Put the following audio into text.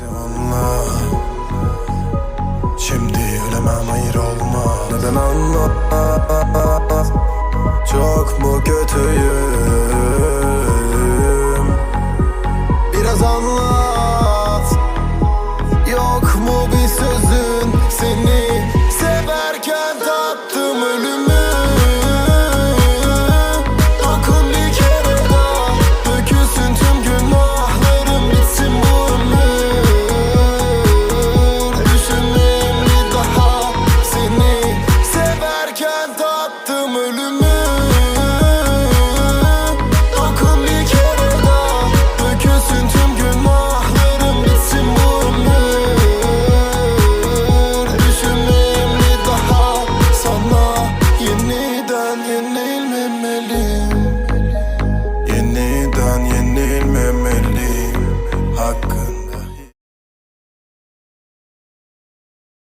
Neyse Şimdi ölemem hayır olma Neden anla Çok mu kötüyüm?